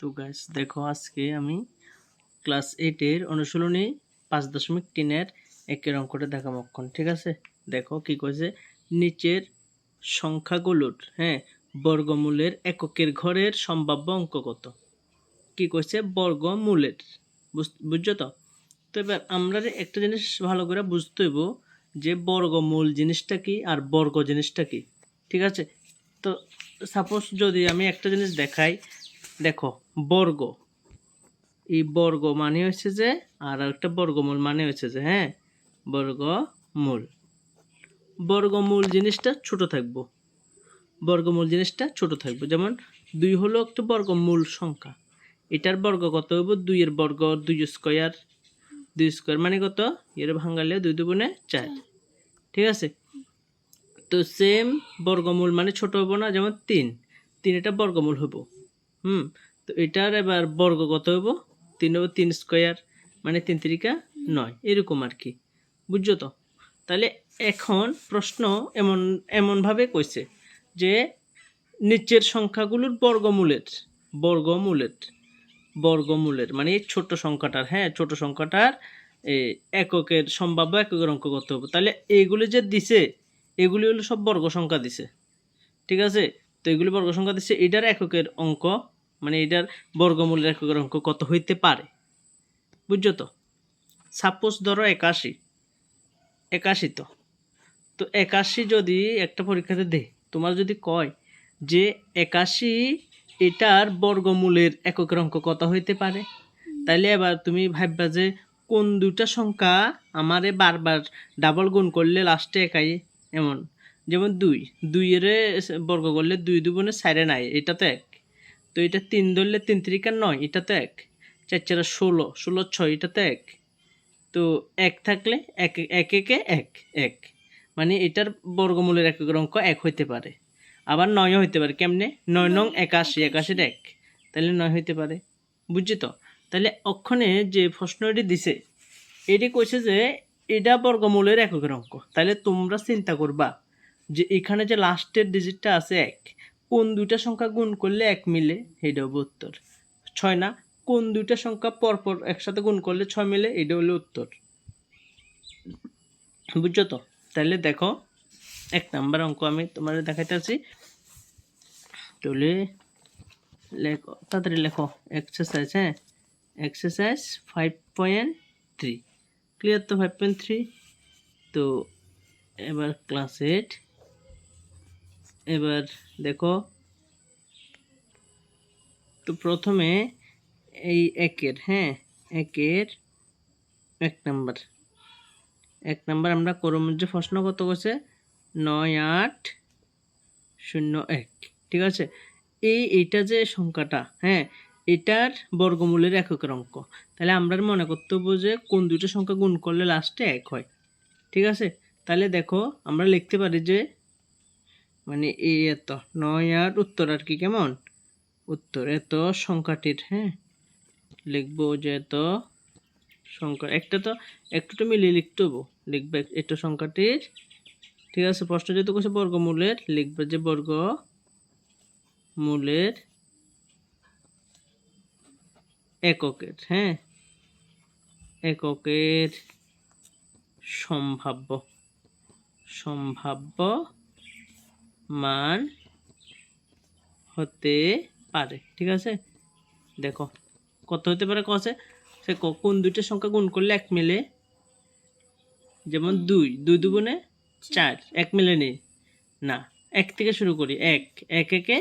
তো গাইস দেখো আজকে আমি ক্লাস এইটের অনুশীলনী পাঁচ দশমিক তিনের একের অঙ্কটা দেখাবো অক্ষণ ঠিক আছে? দেখো কি করেছে নিচের সংখ্যাগুলোর হ্যাঁ বর্গমূলের এককের ঘরের সম্ভাব্য অঙ্ক কত? কি কইছে? বর্গমূলের, বুঝ- বুঝছ তো? তো এবার আমরা একটা জিনিস ভালো করে বুঝতে হইব যে বর্গমূল জিনিসটা কি আর বর্গ জিনিসটা কি, ঠিক আছে? তো সাপোজ যদি আমি একটা জিনিস দেখাই, দেখো বর্গ। এই বর্গ মানে হচ্ছে যে আর একটা বর্গমূল মানে হচ্ছে যে হ্যাঁ বর্গমূল। বর্গমূল জিনিসটা ছোট থাকব। বর্গমূল জিনিসটা ছোট থাকবে। যেমন দুই হলো একটা বর্গমূল সংখ্যা। এটার বর্গ কত হইব? দুইয়ের বর্গ দুই স্কোয়ার। দুই স্কোয়ার মানে কত? এর ভাঙালে দুই দুগুণে চার। ঠিক আছে? তো সেম বর্গমূল মানে ছোট হব না? যেমন তিন। তিন এটা বর্গমূল হইব। হুম? তো এটার এবার বর্গ কত হইব? তিন হব তিন স্কোয়ার মানে তিন তিরিকা নয়। এরকম আর কি। বুঝছ তো? তাহলে এখন প্রশ্ন এমন, এমনভাবে কইছে যে নিচের সংখ্যাগুলোর বর্গমূলের বর্গমূলের বর্গমূলের মানে এই ছোট সংখ্যাটার হ্যাঁ ছোট সংখ্যাটার এককের সম্ভাব্য এককের অঙ্ক কত হবে তাহলে এইগুলি যে দিছে, এগুলি হলো সব বর্গ সংখ্যা দিছে। ঠিক আছে? তো এগুলি বর্গ সংখ্যা দিছে, এটার এককের অঙ্ক মানে এটার বর্গমূলের এককের অঙ্ক কত হইতে পারে? বুঝছ তো? সাপোজ ধরো একাশি। একাশি তো। তো একাশি যদি একটা পরীক্ষাতে দে তোমার যদি কয় যে একাশি এটার বর্গমূলের এককের অঙ্ক কত হইতে পারে? তাইলে এবার তুমি ভাববা যে কোন দুটা সংখ্যা আমারে বারবার ডাবল গুণ করলে লাস্টে একাই এমন? যেমন দুই। দুইয়ের বর্গ করলে দুই দুগুণে সাইডে নাই, এটা তো এক। তো এটা তিন ধরলে তিন তিরিকা নয় এটা তো এক। চার চারা ষোলো ষোলো ছয় এটা তো এক। তো এক থাকলে এক এক একে এক এক। মানে এটার বর্গমূলের এককের অঙ্ক এক হইতে পারে। আবার নয়ও হইতে পারে, কেমনে? নয় নং একাশি, একাশির এক। তাহলে নয় হইতে পারে। বুঝছি তো? তাহলে অক্ষণে যে প্রশ্নটি দিছে, এটি কইছে যে এটা বর্গমূলের এককের অঙ্ক। তাহলে তোমরা চিন্তা করবা যে এখানে যে লাস্টের ডিজিটটা আছে এক কোন দুইটা সংখ্যা গুণ করলে এক মিলে? এটা হবে উত্তর। ছয় না, কোন দুইটা সংখ্যা পরপর একসাথে গুণ করলে ছয় মিলে? এটা হলো উত্তর। বুঝছ তো? তাহলে দেখো, এক নাম্বার অঙ্ক আমি তোমার দেখাইতেছি। তাহলে লেখো, তাড়াতাড়ি লেখো। এক্সারসাইজ হ্যাঁ? Exercise five point three clear তো ফাইভ পয়েন্ট থ্রি তো এবার ক্লাস এইট এবার দেখো। তো প্রথমে এই একের হ্যাঁ? একের এক নাম্বার। এক নাম্বার আমরা করমুর যে প্রশ্ন কত করছে? নয় আট শূন্য এক, ঠিক আছে? এই এইটা যে সংখ্যাটা হ্যাঁ? এটার বর্গমূলের এককের অঙ্ক। তাহলে আমরা মনে করতে হব যে কোন দুটো সংখ্যা গুণ করলে লাস্টে এক হয়, ঠিক আছে? তাহলে দেখো আমরা লিখতে পারি যে মানে এই এত, নয় আর উত্তর আর কি কেমন? উত্তর এত সংখ্যাটির হ্যাঁ? লিখব যে এত সংখ্যা, একটা তো একটু তো মিলিয়ে লিখতে হব। লিখবে এত সংখ্যাটির, ঠিক আছে? প্রশ্ন যেহেতু করছে বর্গমূলের, লিখবে যে বর্গ মূলের এককের হ্যাঁ? এককের সম্ভাব্য সম্ভাব্য মান হতে পারে ঠিক আছে? দেখো কত হতে পারে কছে সে কোন দুইটা সংখ্যা গুণ করলে এক মিলে? যেমন দুই দুই দুগুণে চার এক মিলে নেই না এক থেকে শুরু করি এক এক একে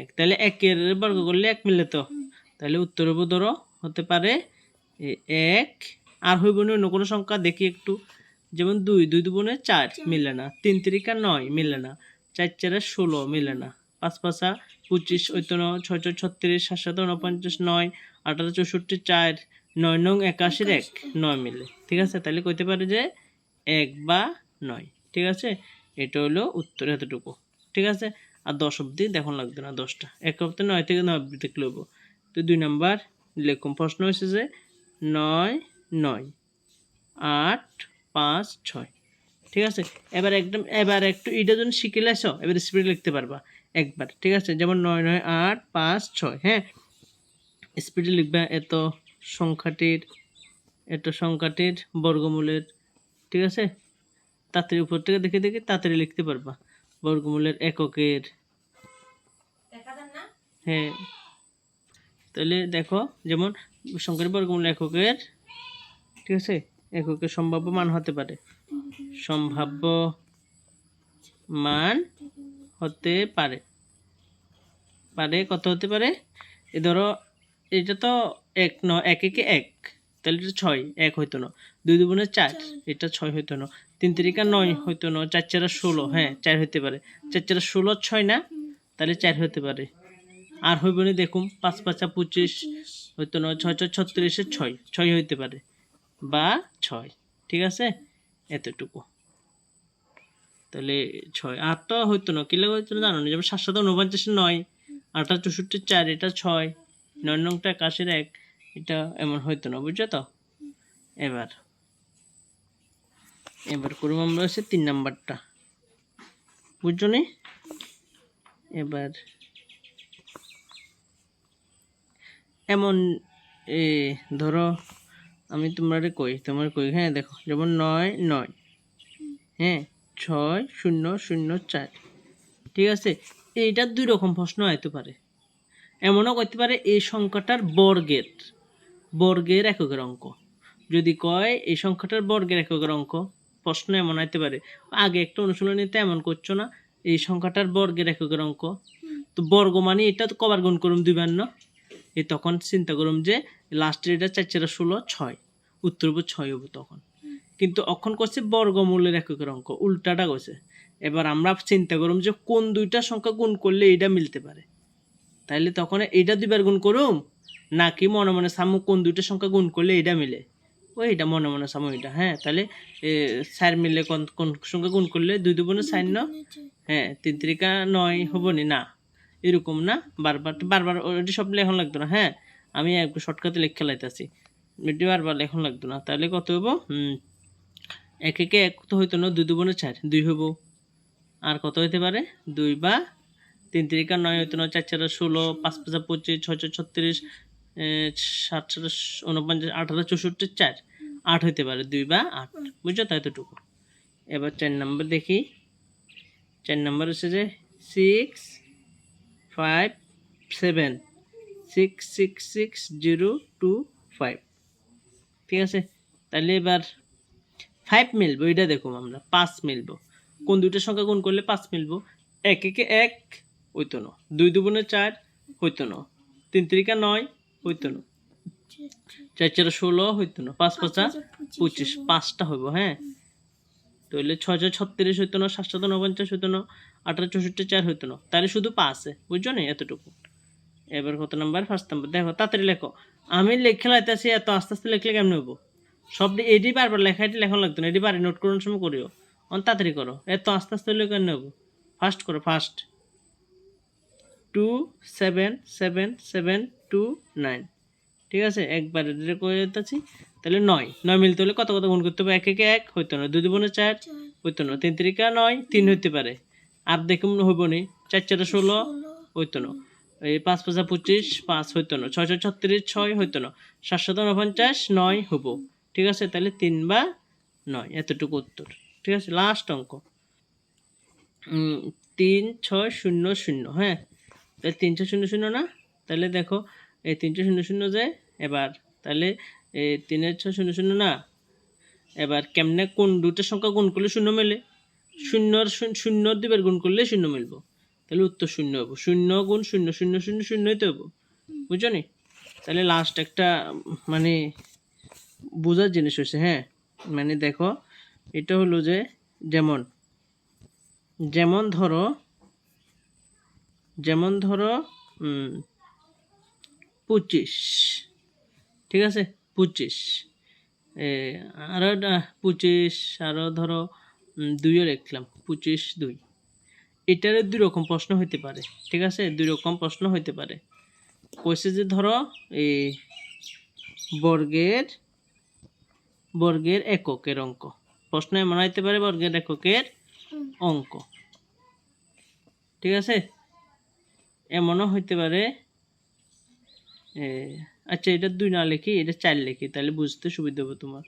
এক। তাহলে একের বর্গ করলে এক মিলে তো। তাহলে উত্তর হইব ধরো হতে পারে এক। আর হইব না অন্য কোনো সংখ্যা দেখি একটু। যেমন দুই দুই দুগুণে চার। মিলে না। তিন তিরিকা নয় মিলে না। চার চারে ষোলো, মিলে না। পাঁচ পাঁচা পঁচিশ ঐতন ছয় ছয় ছত্রিশ সাত সাত উনপঞ্চাশ, নয়, আঠারো, চৌষট্টি, চার, নয়, নং, একাশির এক, নয় মিলে। ঠিক আছে? তাহলে কইতে পারে যে এক বা নয়। ঠিক আছে? এটা হলো উত্তর এতটুকু। ঠিক আছে? আর দশ অব্দি দেখুন লাগবে না দশটা। এক অব্দি নয় থেকে নয় অব্দি দেখলে হব তো দুই নাম্বার লেখুন প্রশ্ন হয়েছে যে নয় নয়, আট, পাঁচ, ছয়। ঠিক আছে? এবার একদম এবার একটু এটা যখন শিখে লাইছ এবার স্পিড লিখতে পারবা। একবার ঠিক আছে? যেমন নয় নয় আট পাঁচ ছয় হ্যাঁ? স্পিডে লিখবা এত সংখ্যাটির এত সংখ্যাটির বর্গমূলের ঠিক আছে? তাড়াতাড়ি উপর থেকে দেখে দেখে তাড়াতাড়ি লিখতে পারবা। বর্গমূলের এককের। হ্যাঁ। তাহলে দেখো যেমন সংখ্যার বর্গমূল এককের ঠিক আছে? এককের সম্ভাব্য মান হতে পারে। সম্ভাব্য মান হতে পারে। পারে কত হতে পারে? এ ধরো, এটা তো এক ন, এক একে এক। তাহলে এটা ছয়, এক হইতো না। দুই দুগুণে চার, এটা ছয় হইতো না। তিন তিরিকা নয় হইতো না, চার চারা ষোলো হ্যাঁ চার হইতে পারে। চার চারা ষোলো, ছয় না? তাহলে চার হতে পারে। আর হইব না, দেখুন, পাঁচ পাঁচা পঁচিশ হইতো না, ছয় ছয় ছত্রিশে ছয় ছয় হইতে পারে। বা ছয়, ঠিক আছে? এতটুকু। তাহলে ছয় আটটা হইতো না কি লাগে না জানো যেমন সাত সাত উনপঞ্চাশে নয় আটটা চৌষট্টি চার, এটা ছয়, নয় নংটা একাশের এক, এটা এমন হইতো না, বুঝছ তো? এবার এবার করব আমরা হচ্ছে তিন নাম্বারটা। বুঝছ নি? এবার, এমন ধরো আমি তোমারে কই, তোমার কই। হ্যাঁ দেখো, যেমন নয় নয়। হ্যাঁ ছয়, শূন্য শূন্য, চার। ঠিক আছে? এইটার দুই রকম প্রশ্ন আইতে পারে। এমনও করতে পারে এই সংখ্যাটার বর্গের বর্গের এককের অঙ্ক। যদি কয় এই সংখ্যাটার বর্গের এককের অঙ্ক, প্রশ্ন এমন আইতে পারে। আগে একটা অনুশীলনীতে এমন করছ না, এই সংখ্যাটার বর্গের এককের অঙ্ক। তো বর্গ মানে এটা তো কবার গুণ করুম দুইবার, না? এ তখন চিন্তা করুম যে লাস্টের এটা চার চার ষোলো, ছয়। উত্তর হব ছয় হব তখন। কিন্তু অখন করছে বর্গমূলের এককের অঙ্ক, উল্টাটা করছে এবার আমরা চিন্তা করুম যে কোন দুইটা সংখ্যা গুণ করলে এইটা মিলতে পারে। তাইলে তখন এইটা দুইবার গুণ করুম? নাকি মনে মনে সামু কোন দুইটা সংখ্যা গুণ করলে এইটা মিলে? ওই এটা মনে মনে সামু এটা হ্যাঁ? তাহলে চার মিলে কোন কোন সংখ্যা গুণ করলে দুই দুগুণে চার ন? হ্যাঁ তিন তিরিকা নয় হবনি না এরকম না? বারবার বারবার ওটি সব লেখন লাগতো না হ্যাঁ? আমি একটু শর্টকাটে লেখ খেলাইতেছি এটি বারবার লেখন লাগতো না। তাহলে কত হুম, এক একে এক তো হইতো না দুই দুগুণে চার দুই হব আর কত হইতে পারে? দুই বা তিন তিরিকা নয় হইতো না চার চার ষোলো পাঁচ পাঁচা পঁচিশ ছয় ছয় ছত্রিশ সাত সাত উনপঞ্চাশ আঠারো চৌষট্টি চার। আট হইতে পারে দুই বা আট। বুঝছ? তাই তোটুকু এবার চার নম্বর দেখি। চার নম্বর হচ্ছে যে six five seven six six six zero two five ঠিক আছে? তাহলে এবার ফাইভ মিলবো এটা দেখুন আমরা, পাঁচ মিলবো। কোন দুইটা সংখ্যা গুণ করলে পাঁচ মিলবো? এক, একে এক, হইতো না। দুই দুগুণে চার, হইতো না। তিন তিরিকা নয়, হইতো না। চার চার ষোলো, হইতো না। পাঁচ পাঁচা পঁচিশ, পাঁচটা হইব হ্যাঁ? তাহলে ছয় ছয় ছত্রিশ হইতো না সাত সাত উনপঞ্চাশ হইতো না, আঠারো চৌষট্টি চার হইতো না। তাহলে শুধু পাঁচে বুঝছ না? এতটুকু। এবার কত নাম্বার? ফার্স্ট নাম্বার দেখো তাড়াতাড়ি লেখো। আমি লেখে লাইতেছি এত আস্তে আস্তে লেখলে কেমন হইব? সব এডি বারবার লেখা এটি লেখন লাগতো না এডি বাড়ি নোট করার সময় করিও। অন তাড়াতাড়ি করো। এত আস্তে আস্তে হলে কেন হইব? ফার্স্ট করো first two seven seven seven two nine ঠিক আছে? একবার এটা করে যেতেছি তাহলে নয়। নয় মিলতে হলে কত কত গুণ করতে হবে? এক একে এক হইতো না। দুই দুগুণে চার হইতো না। তিন তিরিকা নয় তিন হইতে পারে। আর দেখুন হইব নি চার চারে ষোলো। হইতো না। এই পাঁচ পাঁচা পঁচিশ, পাঁচ হইতো না ছয় ছয় ছত্রিশ, ছয় হইতো না সাতশত উনপঞ্চাশ, নয় হব। ঠিক আছে? তাহলে তিন বা নয়। এতটুকু উত্তর। ঠিক আছে? লাস্ট অঙ্ক। তিন ছয় শূন্য শূন্য হ্যাঁ? তাহলে তিনশো শূন্য শূন্য না? তাহলে দেখো, এই তিনশো শূন্য শূন্য যায় এবার তাহলে এই তিনের ছয় শূন্য শূন্য না? এবার কেমনে কোন দুটো সংখ্যা গুণ করলে শূন্য মেলে? শূন্যর শূন্য- শূন্য দুবার গুণ করলে শূন্য মিলবো। তাহলে উত্তর শূন্য হব। শূন্য গুণ শূন্য শূন্য শূন্য শূন্যই তো হব। বুঝছ নি? তাহলে লাস্ট একটা মানে বোঝার জিনিস হয়েছে হ্যাঁ? মানে দেখো এটা হলো যে যেমন যেমন ধরো যেমন ধরো পঁচিশ ঠিক আছে? পঁচিশ এ, আরও ডা- পঁচিশ আরও ধরো দুইও লিখলাম পঁচিশ দুই। এটারও দুই রকম প্রশ্ন হইতে পারে, ঠিক আছে? দুই রকম প্রশ্ন হইতে পারে। কইছে যে ধরো এই বর্গের বর্গের এককের অঙ্ক। প্রশ্ন এমন হইতে পারে বর্গের এককের অঙ্ক। ঠিক আছে? এমনও হইতে পারে আচ্ছা এটা দুই না লেখি, এটা চার লেখি, তাহলে বুঝতে সুবিধা হবে তোমার।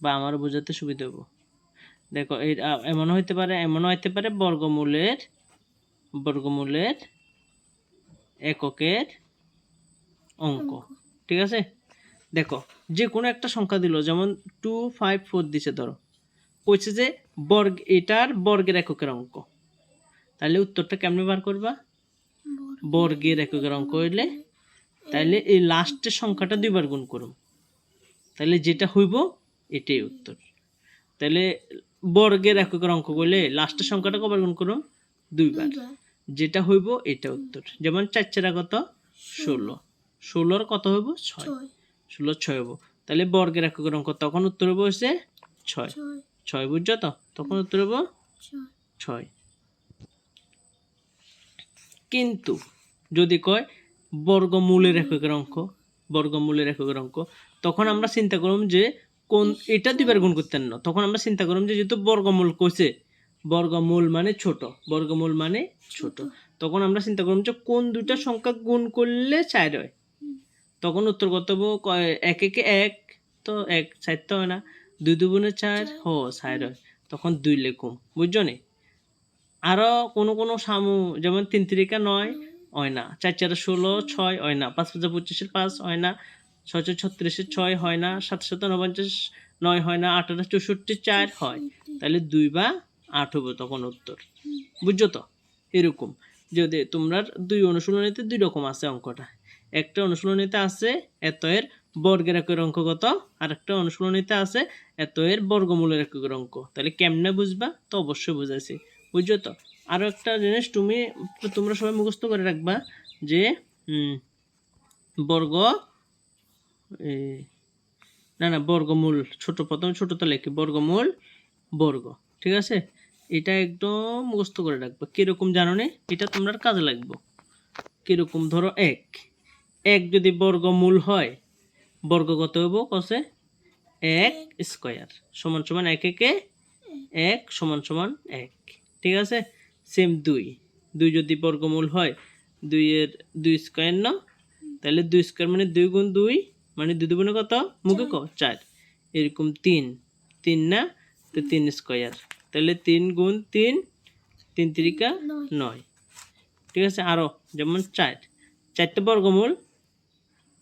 বা আমারও বোঝাতে সুবিধা হবে। দেখো এমন হইতে পারে এমন হইতে পারে বর্গমূলের বর্গমূলের এককের অঙ্ক। ঠিক আছে? দেখো যে কোনো একটা সংখ্যা দিল যেমন টু ফাইভ ফোর দিছে ধরো। কইছে যে বর্গ এটার বর্গের এককের অঙ্ক। তাহলে উত্তরটা কেমনে বার করবা? বর্গের এককের অঙ্ক হইলে তাহলে এই লাস্টের সংখ্যাটা দুইবার গুণ করুন তাহলে যেটা হইব এটাই উত্তর। তাহলে বর্গের এককের অঙ্ক করলে লাস্টের সংখ্যাটা কবার গুণ করুম দুইবার। যেটা হইব এটা উত্তর। যেমন চার চারা কত? ষোলো। ষোলোর কত হইব? ছয়। ষোলো ছয় হইব। তাহলে বর্গের এককের অঙ্ক তখন উত্তর হইব হচ্ছে ছয়। ছয়। বুঝছ তো? তখন উত্তর হইব ছয়। কিন্তু যদি কয় বর্গমূলের এককের অঙ্ক বর্গমূলের এককের অঙ্ক তখন আমরা চিন্তা করুম যে কোন এটা দুইবার গুণ করতেন না। তখন আমরা চিন্তা করুম যে যেহেতু বর্গমূল কইছে বর্গমূল মানে ছোট বর্গমূল মানে ছোট। তখন আমরা চিন্তা করুম যে কোন দুইটা সংখ্যা গুণ করলে চার হয়। তখন উত্তর কত এক একে এক তো এক চার তো হয় না। দুই দুগুণে চার হো চার হয়। তখন দুই লেখুম বুঝছ নি? আরও কোনো কোনো সামু যেমন তিন তিরিকা নয় হয় না। চার চার ষোলো ছয় হয় না। পাঁচ পাঁচ পঁচিশের পাঁচ হয় না। ছয় ছয় ছত্রিশের ছয় হয় না সাত সাত উনপঞ্চাশ নয় হয় না আট চৌষট্টি চার হয়। তাহলে দুই বা আট হবে তখন উত্তর। বুঝছ তো? এরকম। যদি তোমরা দুই অনুশীলনীতে দুই রকম আছে অঙ্কটা। একটা অনুশীলনীতে আছে এত এর বর্গের একের অঙ্ক কত? আর একটা অনুশীলনীতে আছে এত এর বর্গমূলের একের অঙ্ক। তাহলে কেমনে বুঝবা? তো অবশ্যই বুঝাইছি। বুঝছ তো? আরও একটা জিনিস তুমি তোমরা সবাই মুখস্থ করে রাখবা যে বর্গ না না, বর্গমূল, ছোট প্রথমে ছোটটা লেখি, বর্গমূল, বর্গ, ঠিক আছে? এটা একদম মুখস্থ করে রাখবা। কীরকম জানো নে? এটা তোমরা কাজে লাগবো। কীরকম? ধরো এক। এক যদি বর্গমূল হয়, বর্গ কত হইব কসে? এক স্কোয়ার। সমান সমান এক একে এক সমান সমান এক, ঠিক আছে? সেম দুই। দুই যদি বর্গমূল হয়, দুইয়ের দুই স্কোয়ার না তাহলে দুই স্কোয়ার মানে দুই গুণ দুই মানে দুই দুগুণে কত? মুখে ক? চার। এরকম তিন। তিন না? তো তিন স্কোয়ার তাহলে তিন গুণ তিন তিন তিরিকা নয়। ঠিক আছে? আরও যেমন চার। চারটে বর্গমূল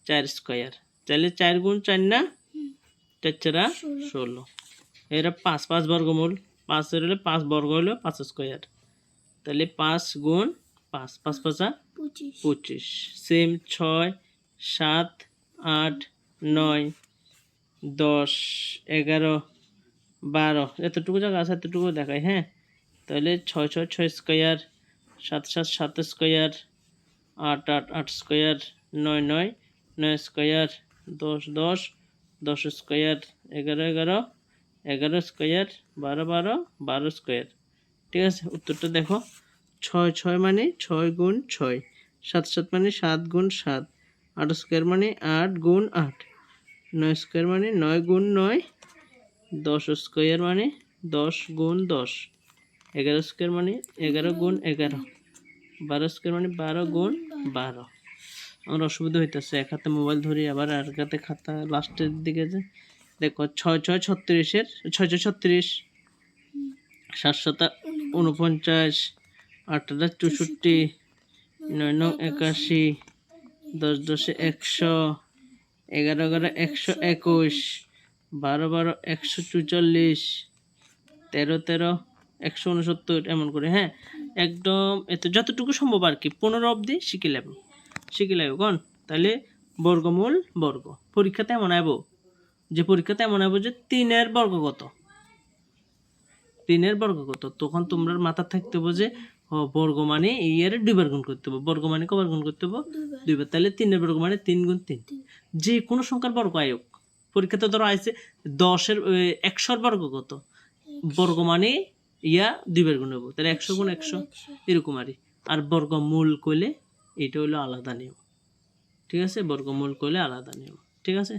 চার স্কোয়ার তাহলে চার গুণ চার না? চার চারা ষোলো। এরা পাঁচ পাঁচ বর্গমূল। পাঁচ হলে পাঁচ বর্গ হলো পাঁচ স্কোয়ার তাহলে পাঁচ গুণ পাঁচ। পাঁচ পাঁচা পঁচিশ। সেম ছয় সাত আট, নয়, দশ, এগারো, বারো। এতটুকু জায়গা আছে, এতটুকু দেখায় হ্যাঁ? তাহলে ছয় ছয় ছয় স্কোয়ার সাত সাত সাত স্কোয়ার আট আট আট স্কোয়ার নয় নয় নয় স্কোয়ার দশ দশ দশ স্কোয়ার এগারো এগারো এগারো স্কোয়ার বারো বারো বারো স্কোয়ার ঠিক আছে, উত্তরটা দেখো। ছয় ছয় মানে ছয় গুণ ছয়, সাত সাত মানে সাত গুণ সাত। আট স্কোয়ার মানে আট গুণ আট। নয় স্কোয়ার মানে নয় গুণ নয়, দশ স্কোয়ার মানে দশ গুণ দশ। এগারো স্কোয়ার মানে এগারো গুণ এগারো। বারো স্কোয়ার মানে বারো গুণ বারো। আমার অসুবিধা হইতেছে, এক হাতে মোবাইল ধরি, আবার আর হাতে খাতা লাস্টের দিকে যে, দেখো ছয় ছয় ছত্রিশের, ছয় ছয় ছত্রিশ, সাত উনপঞ্চাশ আট আট চৌষট্টি, নয় নয় একাশি দশ দশে একশো, এগারো এগারো একশো একুশ, বারো বারো একশো চুচল্লিশ, তেরো তেরো একশো উনসত্তর, এমন করে হ্যাঁ? একদম এত, যতটুকু সম্ভব আর কি, পনেরো অবধি শিখে নেব। শিখে নেব, কোন? তাহলে বর্গমূল বর্গ। পরীক্ষাতে এমন আইব। যে পরীক্ষাতে এমন আইব যে তিনের বর্গ কত? তিনের বর্গ কত? তখন তোমরা মাথা থাকতে হবে যে বর্গ মানে এই এর দুইবার গুণ করতে হবে। বর্গ মানে কবার গুণ করতে হবে? দুইবার। তাহলে তিনের বর্গ মানে তিন গুণ তিন। যে কোনো সংখ্যার বর্গ আয়োগ পরীক্ষাতে ধরো আইছে দশের একশোর বর্গ কত? বর্গ মানে ইয়া দুইবার গুণ হব তাহলে একশো গুণ একশো এরকম আরই আর বর্গমূল করলে এটা হলো আলাদা নিয়ম। ঠিক আছে? বর্গমূল করলে আলাদা নিয়ম। ঠিক আছে?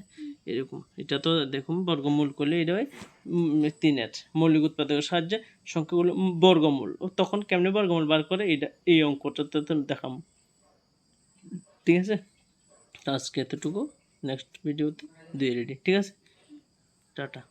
এরকম। এটা তো দেখুন বর্গমূল করলে এটা হয় তিন তিনের মৌলিক উৎপাদকের সাহায্যে সংখ্যাগুলো বর্গমূল। ও তখন কেমনি বর্গমূল বার করে? এটা এই অঙ্কটা তো তো দেখাম ঠিক আছে? আজকে এতটুকু। নেক্সট ভিডিওতে দিয়ে রেডি। ঠিক আছে? টাটা।